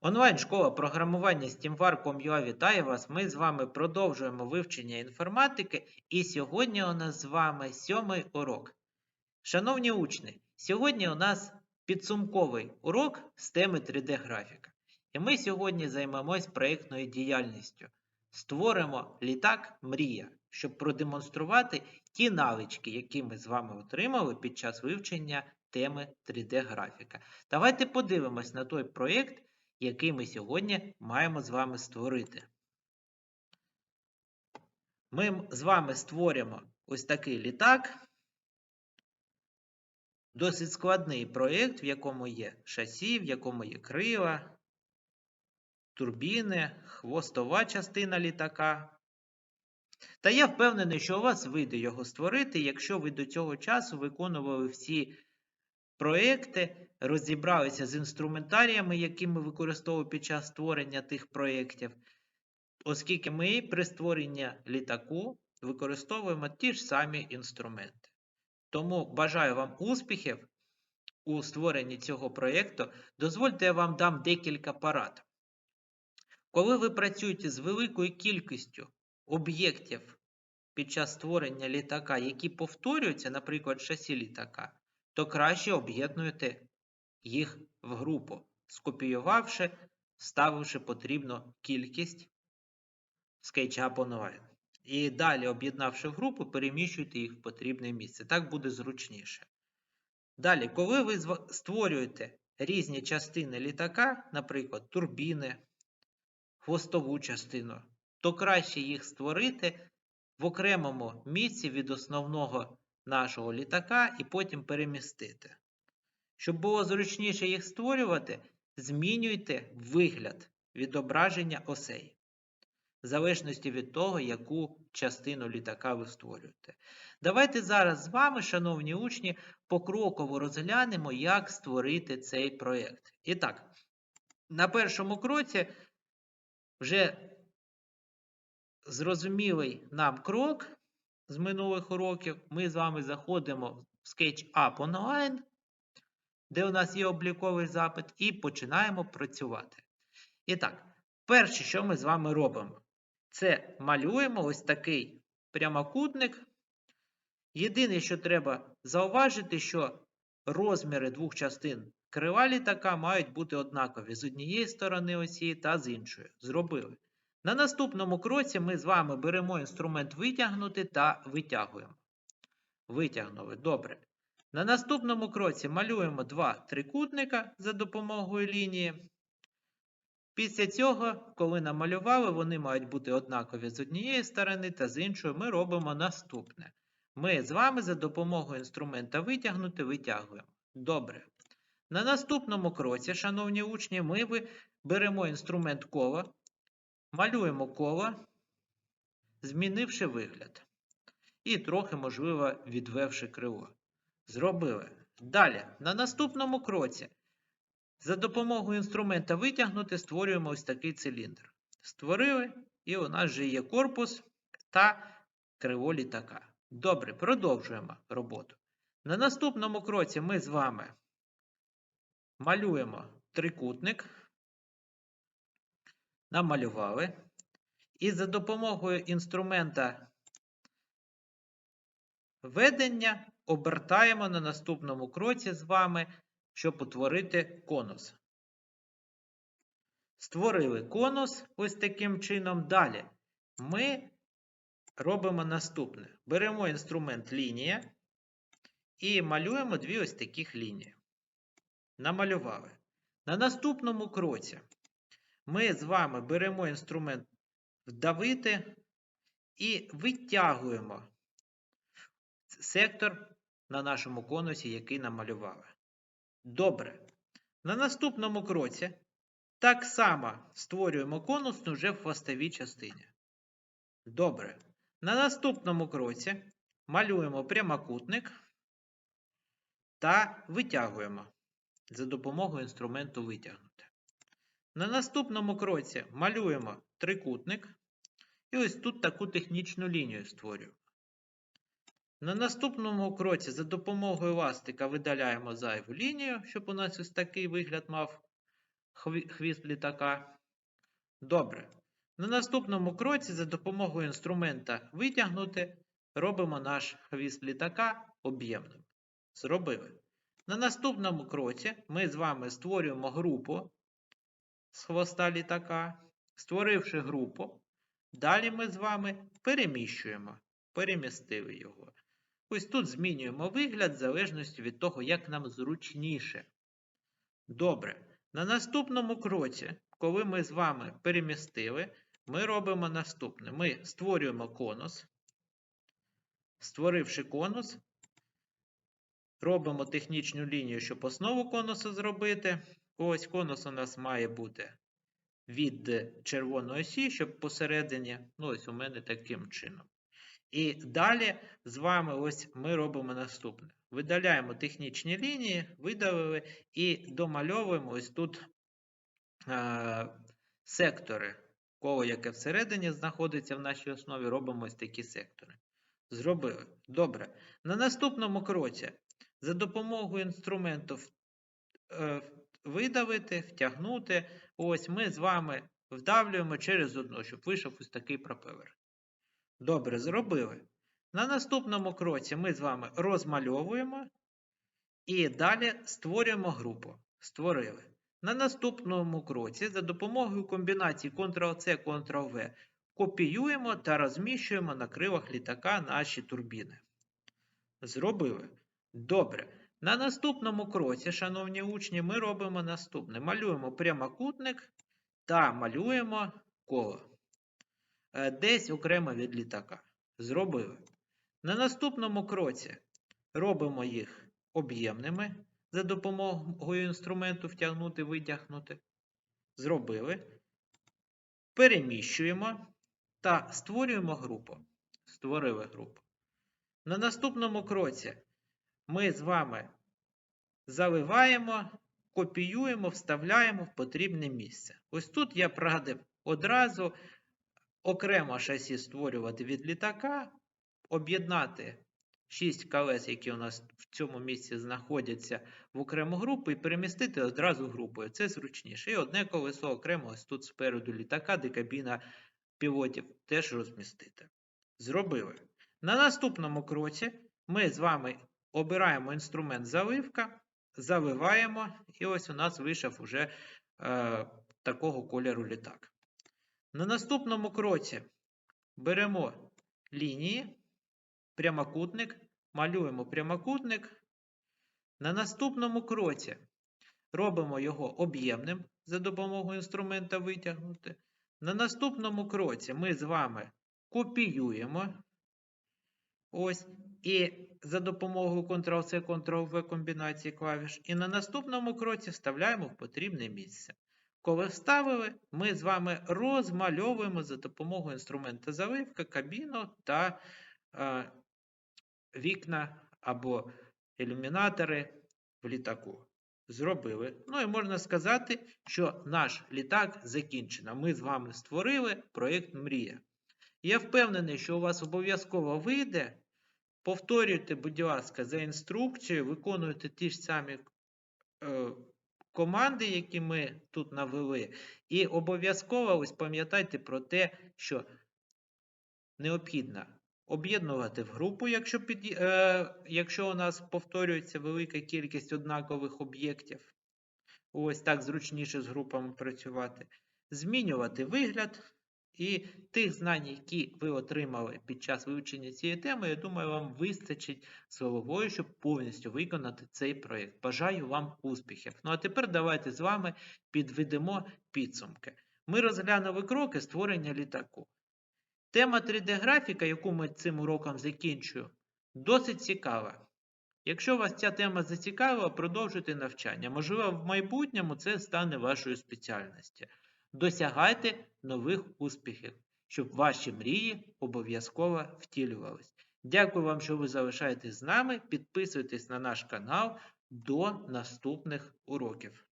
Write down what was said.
Онлайн-школа програмування SteamWar.com.ua вітає вас. Ми з вами продовжуємо вивчення інформатики, і сьогодні у нас з вами сьомий урок. Шановні учні, сьогодні у нас підсумковий урок з теми 3D-графіка. І ми сьогодні займемось проєктною діяльністю. Створимо літак Мрія, щоб продемонструвати ті навички, які ми з вами отримали під час вивчення теми 3D-графіка. Давайте подивимось на той проєкт, який ми сьогодні маємо з вами створити. Ми з вами створимо ось такий літак. Досить складний проєкт, в якому є шасі, в якому є крила, турбіни, хвостова частина літака. Та я впевнений, що у вас вийде його створити, якщо ви до цього часу виконували всі проекти, розібралися з інструментаріями, які ми використовували під час створення тих проєктів, оскільки ми при створенні літаку використовуємо ті ж самі інструменти. Тому бажаю вам успіхів у створенні цього проєкту. Дозвольте, я вам дам декілька порад. Коли ви працюєте з великою кількістю об'єктів під час створення літака, які повторюються, наприклад, шасі літака, то краще об'єднуєте їх в групу, скопіювавши, вставивши потрібну кількість SketchUp Online. І далі, об'єднавши в групу, переміщуйте їх в потрібне місце. Так буде зручніше. Далі, коли ви створюєте різні частини літака, наприклад, турбіни, хвостову частину, то краще їх створити в окремому місці від основного нашого літака і потім перемістити. Щоб було зручніше їх створювати, змінюйте вигляд відображення осей, в залежності від того, яку частину літака ви створюєте. Давайте зараз з вами, шановні учні, покроково розглянемо, як створити цей проєкт. І так, на першому кроці вже зрозумілий нам крок з минулих уроків. Ми з вами заходимо в SketchUp Online, де у нас є обліковий запит, і починаємо працювати. І так, перше, що ми з вами робимо, це малюємо ось такий прямокутник. Єдине, що треба зауважити, що розміри двох частин крила літака мають бути однакові з однієї сторони осі та з іншої. Зробили. На наступному кроці ми з вами беремо інструмент витягнути та витягуємо. Витягнули. Добре. На наступному кроці малюємо два трикутника за допомогою лінії. Після цього, коли намалювали, вони мають бути однакові з однієї сторони та з іншої, ми робимо наступне. Ми з вами за допомогою інструмента витягнути витягуємо. Добре. На наступному кроці, шановні учні, ми беремо інструмент коло, малюємо коло, змінивши вигляд. І трохи, можливо, відвевши крило. Зробили. Далі, на наступному кроці, за допомогою інструмента витягнути, створюємо ось такий циліндр. Створили, і у нас вже є корпус та криво літака. Добре, продовжуємо роботу. На наступному кроці ми з вами малюємо трикутник. Намалювали. І за допомогою інструмента ведення обертаємо на наступному кроці з вами, щоб утворити конус. Створили конус ось таким чином. Далі ми робимо наступне. Беремо інструмент лінія і малюємо дві ось таких лінії. Намалювали. На наступному кроці ми з вами беремо інструмент вдавити і витягуємо сектор на нашому конусі, який намалювали. Добре. На наступному кроці так само створюємо конус вже в хвостовій частині. Добре. На наступному кроці малюємо прямокутник та витягуємо за допомогою інструменту витягнути. На наступному кроці малюємо трикутник. І ось тут таку технічну лінію створюємо. На наступному кроці за допомогою ластика видаляємо зайву лінію, щоб у нас ось такий вигляд мав хвіст літака. Добре. На наступному кроці за допомогою інструмента витягнути робимо наш хвіст літака об'ємним. Зробили. На наступному кроці ми з вами створюємо групу з хвоста літака. Створивши групу, далі ми з вами переміщуємо. Перемістили його. Ось тут змінюємо вигляд в залежності від того, як нам зручніше. Добре. На наступному кроці, коли ми з вами перемістили, ми робимо наступне. Ми створюємо конус. Створивши конус, робимо технічну лінію, щоб основу конусу зробити. Ось конус у нас має бути від червоної осі, щоб посередині, ну ось у мене таким чином. І далі з вами ось ми робимо наступне. Видаляємо технічні лінії, видалили і домальовуємо ось тут е, сектори. Коло, яке всередині знаходиться в нашій основі, робимо ось такі сектори. Зробили. Добре. На наступному кроці за допомогою інструменту е, видавити, втягнути. Ось ми з вами вдавлюємо через одну, щоб вийшов ось такий пропелер. Добре, зробили. На наступному кроці ми з вами розмальовуємо і далі створюємо групу. Створили. На наступному кроці за допомогою комбінації Ctrl-C, Ctrl-V копіюємо та розміщуємо на крилах літака наші турбіни. Зробили. Добре. На наступному кроці, шановні учні, ми робимо наступне. Малюємо прямокутник та малюємо коло. Е, Десь окремо від літака. Зробили. На наступному кроці робимо їх об'ємними за допомогою інструменту втягнути, витягнути. Зробили. Переміщуємо та створюємо групу. Створили групу. На наступному кроці ми з вами заливаємо, копіюємо, вставляємо в потрібне місце. Ось тут я порадив одразу окремо шасі створювати від літака, об'єднати 6 колес, які у нас в цьому місці знаходяться в окрему групу, і перемістити одразу групою. Це зручніше. І одне колесо окремо ось тут спереду літака, де кабіна пілотів, теж розмістити. Зробили. На наступному кроці ми з вами обираємо інструмент заливка, заливаємо, і ось у нас вийшов уже е, такого кольору літак. На наступному кроці беремо лінії, прямокутник, малюємо прямокутник. На наступному кроці робимо його об'ємним за допомогою інструмента витягнути. На наступному кроці ми з вами копіюємо. Ось. І за допомогою Ctrl-C, Ctrl-V комбінації клавіш. І на наступному кроці вставляємо в потрібне місце. Коли вставили, ми з вами розмальовуємо за допомогою інструмента заливка, кабіну та е, вікна або ілюмінатори в літаку. Зробили. Ну і можна сказати, що наш літак закінчено. Ми з вами створили проєкт Мрія. Я впевнений, що у вас обов'язково вийде. Повторюйте, будь ласка, за інструкцією, виконуйте ті ж самі е, команди, які ми тут навели. І обов'язково ось пам'ятайте про те, що необхідно об'єднувати в групу, якщо, під, е, якщо у нас повторюється велика кількість однакових об'єктів. Ось так зручніше з групами працювати. Змінювати вигляд. І тих знань, які ви отримали під час вивчення цієї теми, я думаю, вам вистачить з щоб повністю виконати цей проєкт. Бажаю вам успіхів! Ну а тепер давайте з вами підведемо підсумки. Ми розглянули кроки створення літаку. Тема 3D-графіка, яку ми цим уроком закінчуємо, досить цікава. Якщо вас ця тема зацікавила, продовжуйте навчання. Можливо, в майбутньому це стане вашою спеціальністю. Досягайте нових успіхів, щоб ваші мрії обов'язково втілювались. Дякую вам, що ви залишаєтесь з нами. Підписуйтесь на наш канал. До наступних уроків.